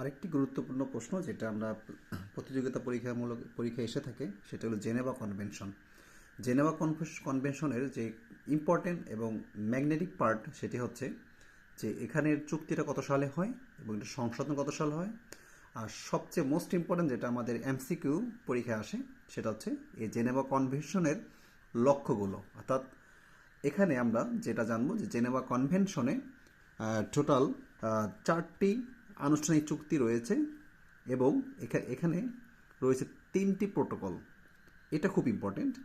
আরেকটি গুরুত্বপূর্ণ প্রশ্ন যেটা আমরা প্রতিযোগিতা পরীক্ষামূলক পরীক্ষা এসে থাকে, সেটা হলো জেনেভা কনভেনশন। জেনেভা কনভেনশনের যে ইম্পর্টেন্ট এবং ম্যাগনেটিক পার্ট সেটি হচ্ছে যে এখানের চুক্তিটা কত সালে হয় এবং এটা সংশোধন কত সালে হয়। আর সবচেয়ে মোস্ট ইম্পর্টেন্ট যেটা আমাদের এমসিকিউ পরীক্ষায় আসে, সেটা হচ্ছে এই জেনেভা কনভেনশনের লক্ষ্যগুলো। অর্থাৎ এখানে আমরা যেটা জানব যে জেনেভা কনভেনশনে টোটাল চারটি আনুষ্ঠানিক চুক্তি রয়েছে এবং এখা- এখানে রয়েছে তিনটি প্রোটোকল। এটা খুব ইম্পর্টেন্ট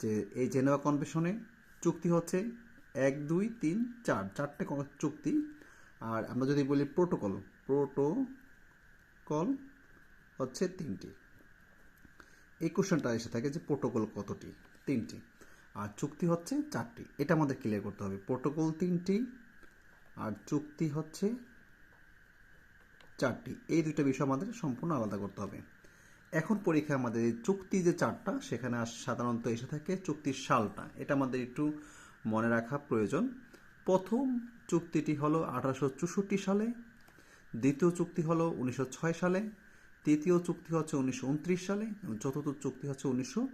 যে এই জেনেভা কনভেনশনে চুক্তি হচ্ছে এক, দুই, তিন, চার, চারটে চুক্তি। আর আমরা যদি বলি প্রোটোকল প্রোটোকল হচ্ছে তিনটি। এই কোশ্চেনটা এসে থাকে যে প্রোটোকল কতটি? তিনটি। আর চুক্তি হচ্ছে চারটি। এটা আমাদের ক্লিয়ার করতে হবে। প্রোটোকল তিনটি, আর চুক্তি হচ্ছে চারটি। এই দুটো বিষয় আমাদের সম্পূর্ণ আলাদা করতে হবে। এখন পরীক্ষায় আমাদের চুক্তি যে চারটা, সেখানে সাধারণত এসে থাকে চুক্তির সালটা। এটা আমাদের একটু মনে রাখা প্রয়োজন। প্রথম চুক্তিটি হলো আঠারোশো চৌষট্টি সালে, দ্বিতীয় চুক্তি হলো উনিশশো ছয় সালে, তৃতীয় চুক্তি হচ্ছে উনিশশো উনত্রিশ সালে চতুর্থ চুক্তি হচ্ছে উনিশশো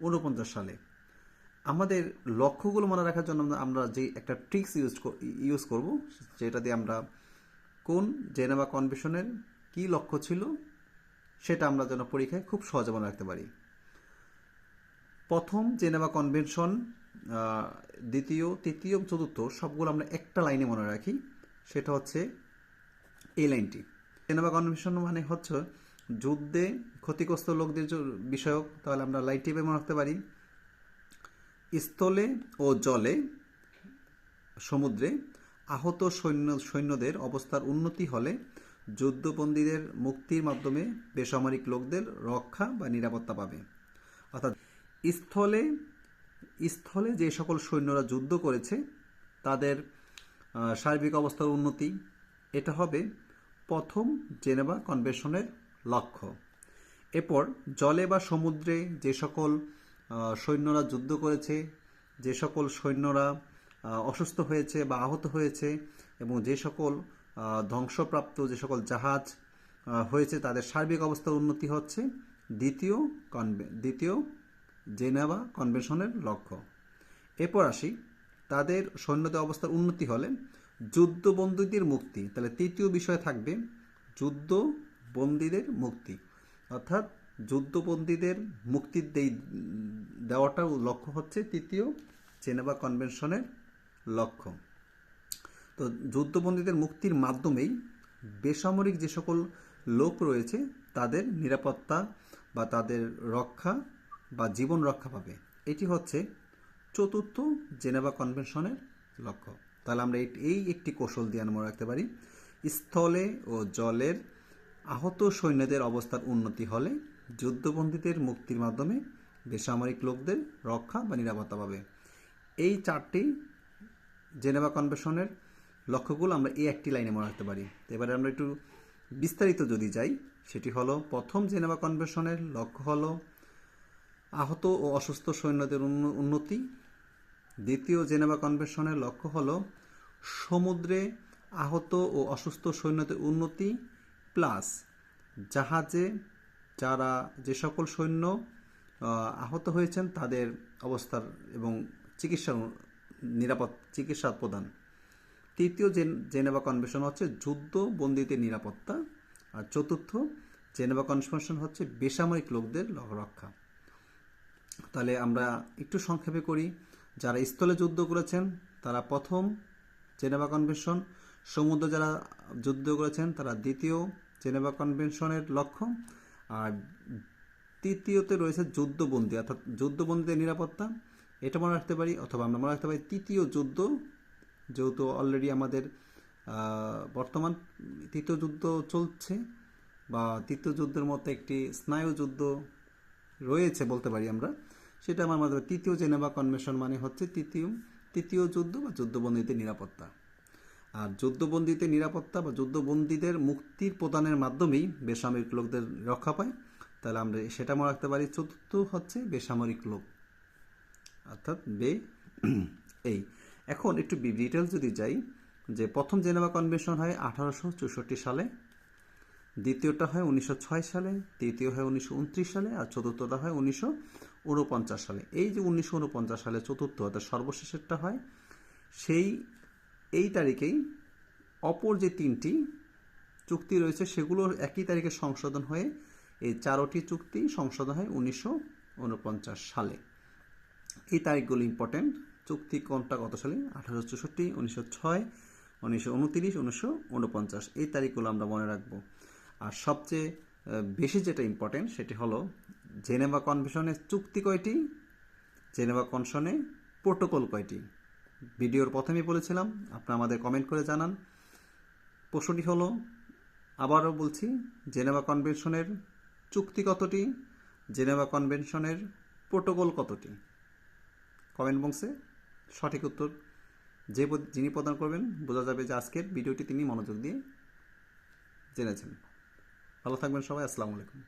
উনপঞ্চাশ সালে। আমাদের লক্ষ্যগুলো মনে রাখার জন্য আমরা যে একটা ট্রিক্স ইউজ ইউজ করব যেটা দিয়ে আমরা কোন জেনেভা কনভেনশনের কি লক্ষ্য ছিল সেটা আমরা যেন পরীক্ষায় খুব সহজে মনে রাখতে পারি। প্রথম জেনেভা কনভেনশন দ্বিতীয়, তৃতীয়, চতুর্থ সবগুলো আমরা একটা লাইনে মনে রাখি, সেটা হচ্ছে এই লাইনটি। জেনেভা কনভেনশন মানে হচ্ছে যুদ্ধে ক্ষতিগ্রস্ত লোকদের বিষয়ক, তাহলে আমরা লাইট টিপে মনে রাখতে পারি। স্থলে ও জলে, সমুদ্রে আহত সৈন্য, সৈন্যদের অবস্থার উন্নতি হলে যুদ্ধবন্দীদের মুক্তির মাধ্যমে বেসামরিক লোকদের রক্ষা বা নিরাপত্তা পাবে। অর্থাৎ স্থলে স্থলে যে সকল সৈন্যরা যুদ্ধ করেছে, তাদের সার্বিক অবস্থার উন্নতি, এটা হবে প্রথম জেনেভা কনভেনশনের লক্ষ্য। এরপর জলে বা সমুদ্রে যে সকল সৈন্যরা যুদ্ধ করেছে, যে সকল সৈন্যরা অসুস্থ হয়েছে বা আহত হয়েছে এবং যে সকল ধ্বংসপ্রাপ্ত, যে সকল জাহাজ হয়েছে, তাদের সার্বিক অবস্থার উন্নতি হচ্ছে। দ্বিতীয় কনভে দ্বিতীয় জেনেভা কনভেনশনের লক্ষ্য। এরপর আসি, তাদের সৈন্যদের অবস্থার উন্নতি হলে যুদ্ধবন্দীদের মুক্তি। তাহলে তৃতীয় বিষয় থাকবে যুদ্ধ যুদ্ধবন্দীদের মুক্তি। অর্থাৎ যুদ্ধবন্দীদের মুক্তি দেওয়াটার লক্ষ্য হচ্ছে তৃতীয় জেনেভা কনভেনশনের লক্ষ্য। তো যুদ্ধবন্দীদের মুক্তির মাধ্যমেই বেসামরিক যে সকল লোক রয়েছে, তাদের নিরাপত্তা বা তাদের রক্ষা বা জীবন রক্ষা পাবে। এটি হচ্ছে চতুর্থ জেনেভা কনভেনশনের লক্ষ্য। তাহলে আমরা এই- একটি কৌশল দিয়ে আমরা মনে রাখতে পারি। স্থলে ও জলের আহত সৈন্যদের অবস্থার উন্নতি হলে যুদ্ধবন্দীদের মুক্তির মাধ্যমে বেসামরিক লোকদের রক্ষা বা নিরাপত্তা পাবে। এই চারটি জেনেভা কনভেনশনের লক্ষ্যগুলো আমরা এই একটি লাইনে মনে রাখতে পারি। এবারে আমরা একটু বিস্তারিত যদি যাই, সেটি হলো, প্রথম জেনেভা কনভেনশনের লক্ষ্য হলো আহত ও অসুস্থ সৈন্যদের উন্নতি। দ্বিতীয় জেনেভা কনভেনশনের লক্ষ্য হলো সমুদ্রে আহত ও অসুস্থ সৈন্যদের উন্নতি, প্লাস জাহাজে যারা যে সকল সৈন্য আহত হয়েছেন, তাদের অবস্থার এবং চিকিৎসা নিরাপদ চিকিৎসা প্রদান। তৃতীয় জেন- জেনেভা কনভেনশন হচ্ছে যুদ্ধ বন্দীদের নিরাপত্তা। আর চতুর্থ, জেনেভা কনভেনশন হচ্ছে বেসামরিক লোকদের রক্ষা। তাহলে আমরা একটু সংক্ষেপে করি। যারা স্থলে যুদ্ধ করেছেন, তারা প্রথম জেনেভা কনভেনশন। সমুদ্র যারা যুদ্ধ করেছেন, তারা দ্বিতীয় জেনেভা কনভেনশনের লক্ষ্য। আর তৃতীয়তে রয়েছে যুদ্ধবন্দী অর্থাৎ যুদ্ধবন্দীদের নিরাপত্তা। এটা মনে রাখতে পারি, অথবা আমরা মনে রাখতে পারি তৃতীয় যুদ্ধ, যেহেতু অলরেডি আমাদের বর্তমান তৃতীয় যুদ্ধ চলছে, বা তৃতীয় যুদ্ধের মতো একটি স্নায়ু যুদ্ধ রয়েছে বলতে পারি আমরা, সেটা আমার মাধ্যমে তৃতীয় জেনেভা কনভেনশন মানে হচ্ছে তৃতীয় তৃতীয় যুদ্ধ বা যুদ্ধবন্দীদের নিরাপত্তা। আর যুদ্ধবন্দীদের নিরাপত্তা বা যুদ্ধবন্দীদের মুক্তির প্রদানের মাধ্যমেই বেসামরিক লোকদের রক্ষা পায়, তাহলে আমরা সেটা মনে রাখতে পারি। চতুর্থ হচ্ছে বেসামরিক লোক। অর্থাৎ বে, এই। এখন একটু ডিটেলস যদি যাই, যে প্রথম জেনেভা কনভেনশন হয় আঠারোশো চৌষট্টি সালে, দ্বিতীয়টা হয় উনিশশো ছয় সালে, তৃতীয় হয় উনিশশো উনত্রিশ সালে, আর চতুর্থটা হয় উনিশশো উনপঞ্চাশ সালে। এই যে উনিশশো উনপঞ্চাশ সালে চতুর্থ, অর্থাৎ সর্বশেষেরটা হয়, সেই, এই তারিখেই অপর যে তিনটি চুক্তি রয়েছে, সেগুলো একই তারিখে সংশোধন হয়ে, এই চারোটি চুক্তি সংশোধন হয় উনিশশো উনপঞ্চাশ সালে। এই তারিখগুলো ইম্পর্টেন্ট চুক্তি কোনটা, কত সালে? আঠারোশো চৌষট্টি, উনিশশো ছয়, উনিশশো উনতিরিশ, উনিশশো উনপঞ্চাশ। এই তারিখগুলো আমরা মনে রাখব। আর সবচেয়ে বেশি যেটা ইম্পর্টেন্ট সেটি হলো জেনেভা কনভেনশনের চুক্তি কয়টি? জেনেভা কনভেনশনে প্রোটোকল কয়টি? ভিডিওর প্রথমেই বলেছিলাম, আপনারা আমাদের কমেন্ট করে জানান। প্রশ্নটি হলো, আবারও বলছি, জেনেভা কনভেনশনের চুক্তি কতটি? জেনেভা কনভেনশনের প্রোটোকল কতটি? কমেন্ট বক্সে সঠিক উত্তর যে যিনি প্রদান করবেন, বোঝা যাবে যে আজকের ভিডিওটি তিনি মনোযোগ দিয়ে জেনেছেন। ভালো থাকবেন সবাই, আসসালামু আলাইকুম।